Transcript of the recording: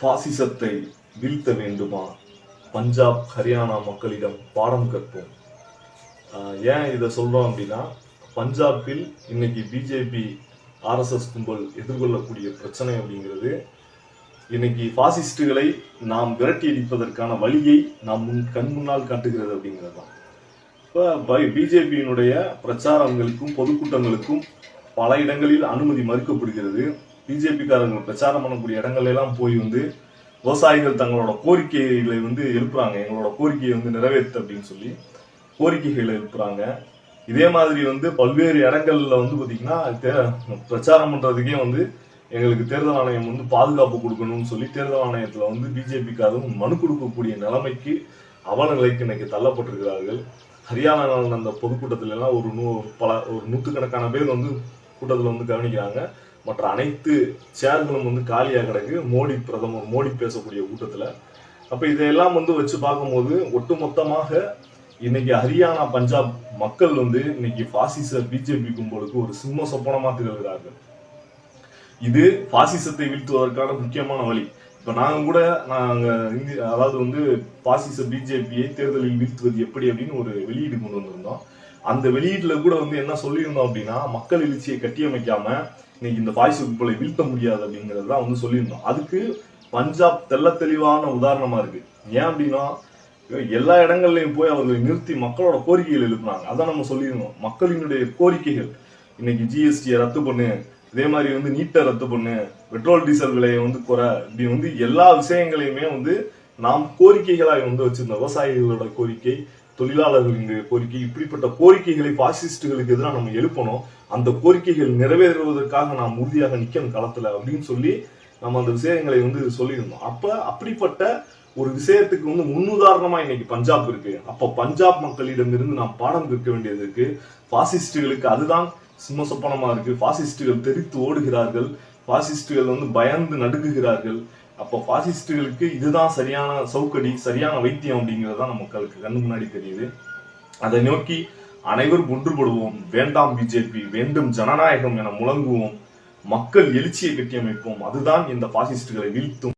பாசிசத்தை வீழ்த்த வேண்டுமா? பஞ்சாப் ஹரியானா மக்களிடம் பாடம் கற்போம். ஏன் இதை சொல்றோம் அப்படின்னா பஞ்சாபில் இன்னைக்கு பிஜேபி ஆர்எஸ்எஸ் கும்பல் எதிர்கொள்ளக்கூடிய பிரச்சனை அப்படிங்கிறது இன்னைக்கு பாசிஸ்டுகளை நாம் விரட்டி அடிப்பதற்கான வழியை நாம் முன் கண் முன்னால் காட்டுகிறது அப்படிங்கிறது தான். இப்போ பிஜேபியினுடைய பிரச்சாரங்களுக்கும் பொதுக்கூட்டங்களுக்கும் பல இடங்களில் அனுமதி மறுக்கப்படுகிறது. பிஜேபிக்காரங்க பிரச்சாரம் பண்ணக்கூடிய இடங்கள்ல எல்லாம் போய் வந்து விவசாயிகள் தங்களோட கோரிக்கைகளை வந்து எழுப்புறாங்க. எங்களோட கோரிக்கையை வந்து நிறைவேற்று அப்படின்னு சொல்லி கோரிக்கைகளை எழுப்புறாங்க. இதே மாதிரி வந்து பல்வேறு இடங்கள்ல வந்து பார்த்தீங்கன்னா தே- பிரச்சாரம் பண்றதுக்கே வந்து எங்களுக்கு தேர்தல் ஆணையம் வந்து பாதுகாப்பு கொடுக்கணும்னு சொல்லி தேர்தல் ஆணையத்தில் வந்து பிஜேபிக்காரரும் மனு கொடுக்கக்கூடிய நிலைமைக்கு அவலநிலைக்கு இன்னைக்கு தள்ளப்பட்டிருக்கிறார்கள். ஹரியானாவில் நடந்த பொதுக்கூட்டத்திலலாம் ஒரு நூ பல ஒரு நூற்றுக்கணக்கான பேர் வந்து கூட்டத்தில் வந்து கவனிக்கிறாங்க. மற்ற அனைத்து சேர்களும் வந்து காலியாக கிடக்கு. மோடி பிரதமர் மோடி பேசக்கூடிய கூட்டத்தில். அப்போ இதையெல்லாம் வந்து வச்சு பார்க்கும்போது ஒட்டுமொத்தமாக இன்னைக்கு ஹரியானா பஞ்சாப் மக்கள் வந்து இன்னைக்கு பாசிச பிஜேபி கும்பலுக்கு ஒரு சிம்ம சொப்பனமா திகழ்கிறார்கள். இது பாசிசத்தை வீழ்த்துவதற்கான முக்கியமான வழி. இப்ப நாங்க கூட நாங்கள் இந்திய அதாவது வந்து பாசிச பிஜேபியை தேர்தலில் வீழ்த்துவது எப்படி அப்படின்னு ஒரு வெளியீடு கொண்டு வந்திருந்தோம். அந்த வெளியீட்டுல கூட வந்து என்ன சொல்லியிருந்தோம் அப்படின்னா மக்கள் எழுச்சியை கட்டியமைக்காம இன்னைக்கு இந்த பாசிச கும்பலை வீழ்த்த முடியாது அப்படிங்கிறது தான் வந்து சொல்லியிருந்தோம். அதுக்கு பஞ்சாப் தெல்ல தெளிவான உதாரணமா இருக்கு. ஏன் அப்படின்னா எல்லா இடங்கள்லையும் போய் அவர்களை நிறுத்தி மக்களோட கோரிக்கைகள் எழுப்புனாங்க. அதான் நம்ம சொல்லியிருந்தோம். மக்களினுடைய கோரிக்கைகள். இன்னைக்கு ஜிஎஸ்டியை ரத்து பண்ணு. இதே மாதிரி வந்து நீட்டை ரத்து பண்ணு. பெட்ரோல் டீசல் விலையை வந்து குறை. இப்படி வந்து எல்லா விஷயங்களையுமே வந்து நாம் கோரிக்கைகளாக வந்து வச்சிருந்தோம். விவசாயிகளோட கோரிக்கை தொழிலாளர்களின் கோரிக்கை இப்படிப்பட்ட கோரிக்கைகளை பாசிஸ்டுகளுக்கு எதிராக நம்ம எழுப்பணும். அந்த கோரிக்கைகள் நிறைவேறுவதற்காக நாம் உறுதியாக நிற்கணும் களத்தில் அப்படின்னு சொல்லி நம்ம அந்த விஷயங்களை வந்து சொல்லியிருந்தோம். அப்போ அப்படிப்பட்ட ஒரு விஷயத்துக்கு வந்து முன்னுதாரணமா இன்னைக்கு பஞ்சாப் இருக்கு. அப்ப பஞ்சாப் மக்களிடமிருந்து நாம் பாடம் கற்க வேண்டியது இருக்கு. பாசிஸ்டுகளுக்கு அதுதான் சிம்ம சொப்பனமா இருக்கு. பாசிஸ்டுகள் தெரித்து ஓடுகிறார்கள். பாசிஸ்டுகள் வந்து பயந்து நடுங்குகிறார்கள். அப்போ பாசிஸ்டுகளுக்கு இதுதான் சரியான சவுக்கடி சரியான வைத்தியம் அப்படிங்கிறது தான் மக்களுக்கு கண்ணு முன்னாடி தெரியுது. அதை நோக்கி அனைவரும் ஒன்றுபடுவோம். வேண்டாம் பிஜேபி வேண்டும் ஜனநாயகம் என முழங்குவோம். மக்கள் எழுச்சியை கட்டியமைப்போம் அதுதான் இந்த பாசிஸ்டுகளை வீழ்த்தும்.